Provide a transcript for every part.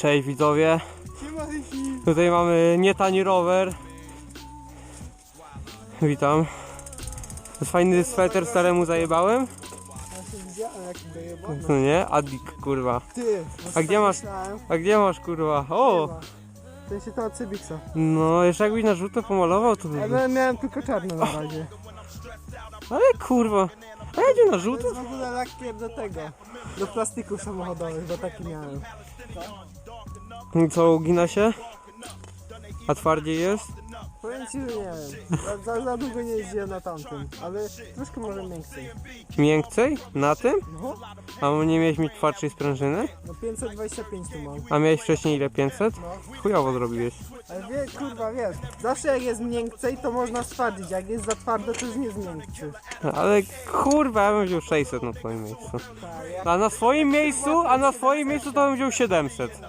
Cześć widzowie. Tutaj mamy nietani rower. Witam. To jest fajny sweter staremu zajebałem? Się. No nie? Adik kurwa. Ty, A gdzie masz- myślałem, A gdzie masz kurwa? O! W sensie to od Cybixa. No jeszcze jakbyś na żółto pomalował to by... Ale miałem tylko czarne na razie. Ale kurwa. A jedzie na To żółto? jest w ogóle lakier do tego. Do plastików samochodowych, bo taki miałem. I Co, ugina się? A twardziej jest? Powiem ci, że nie wiem. Za, za, za długo nie jeździłem na tamtym, ale troszkę może więcej. Miękcej? Na tym? No, A nie miałeś mieć twardszej sprężyny? no 525 tu mam. A miałeś wcześniej ile? 500? No, Chujowo zrobiłeś. ale wie, kurwa wiesz, zawsze jak jest miękcej to można stwardzić, jak jest za twardo to już nie zmiękczy. Ale kurwa, ja bym wziął 600 na twoim miejscu. Tak, A na swoim miejscu, a na swoim miejscu to bym wziął 700.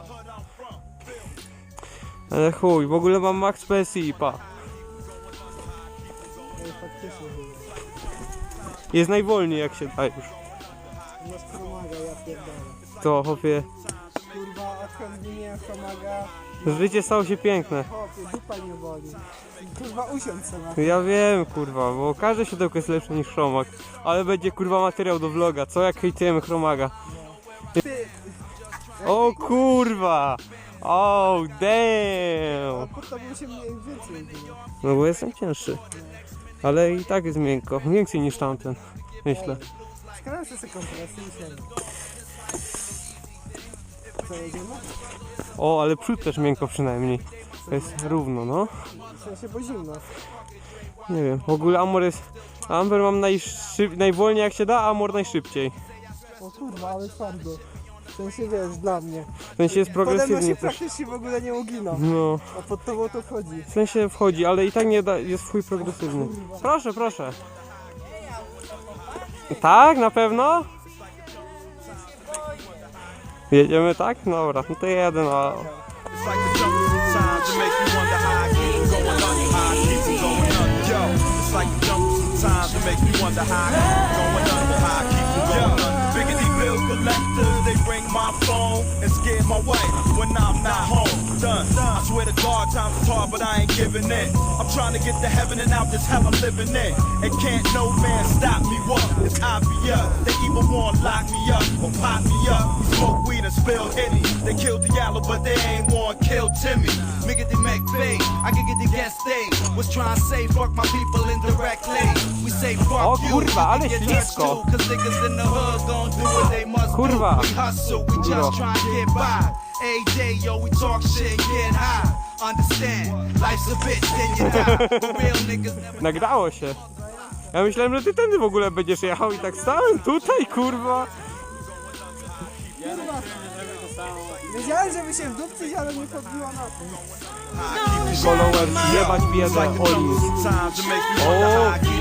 Ale chuj, w ogóle mam max PSI, pa. Jest najwolniej jak się da już. Masz chromaga, ja pierdolę. To chłopie, Kurwa, odkąd zmieniłem chromaga, życie stało się piękne. Chłopie, dupa nie boli. Kurwa, usiądź sobie. Ja wiem kurwa, bo każde siodełko jest lepsze niż chromak. Ale będzie kurwa materiał do vloga, co jak hejtujemy chromaga. O kurwa! Oh damn! pod tobą się mniej więcej. No bo jestem cięższy. Ale i tak jest miękko, więcej niż tamten, myślę. Skręcę sobie kompresję i siedzę. Co, jedziemy? O, ale przód też miękko przynajmniej. To jest równo, no. W sensie, bo zimno. Nie wiem, w ogóle Amor jest... Amber mam najszyb... najwolniej jak się da, a Amor najszybciej. O kurwa, ale twardo. W sensie, wiesz, dla mnie. W sensie jest Pode progresywnie się też. praktycznie w ogóle nie ugina. No, A pod tobą to wchodzi. w sensie wchodzi, ale i tak nie da... jest twój progresywny. Proszę, proszę. Tak, na pewno? Jedziemy tak? Dobra, no to jeden, a... It's like the jungle sometimes it makes me wonder how I keep from going under, how I keep from going under. Yo, it's like the jungle sometimes it makes me wonder how I keep from going under, how I keep from going under. Biggity bill collectors, they ring my phone and scare my wife when I'm not home. Done. I swear to God, times is hard, but I ain't giving in. I'm trying to get to heaven and out this hell I'm living in. And can't no man stop me. What? It's obvious. They even want to lock me up or pop me up. We smoke weed and spill henny. They killed Diallo, but they ain't want to kill Timmy. Nigga, they make fade. I can get the gas stage. Was trying to say fuck my people indirectly. We say fuck O you. kurwa, ale you get touched ślisko. too, Cause niggas in the hood gon' do what they must Kurwa. do. Hustle, we just try to get by. Every day, yo, we talk shit, get high. Understand, life's a bitch, then you die. But real niggas never Nagrało się. Ja myślałem, że ty tędy w ogóle będziesz jechał i tak stałem tutaj, kurwa. Wiedziałem, żeby się wdupcyć, ale nie podbiła na tym. Follower, jebać biedę. Sometimes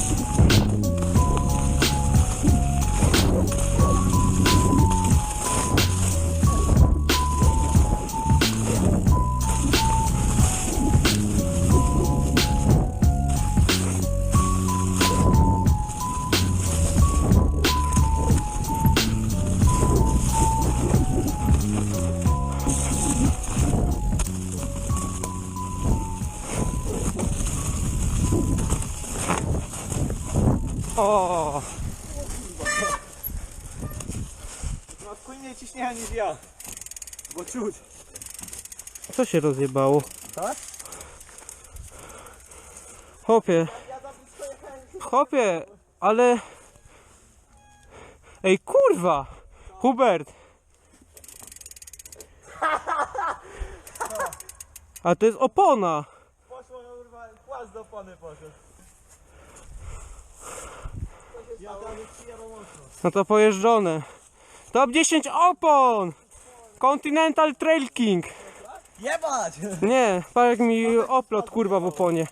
O, Ma płynniej ciśnienia niż ja. Bo czuć. co się rozjebało? Tak? Chłopie. Chłopie, ale... Ej, kurwa! Hubert! A to jest opona! Poszło, kurwa, płas do opony poszedł. No to pojeżdżone. Top 10 opon! Continental Trail King! Jebać! Nie, patrz jak mi oplot kurwa w oponie.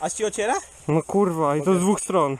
Aż ci ociera? No kurwa, i to z dwóch stron.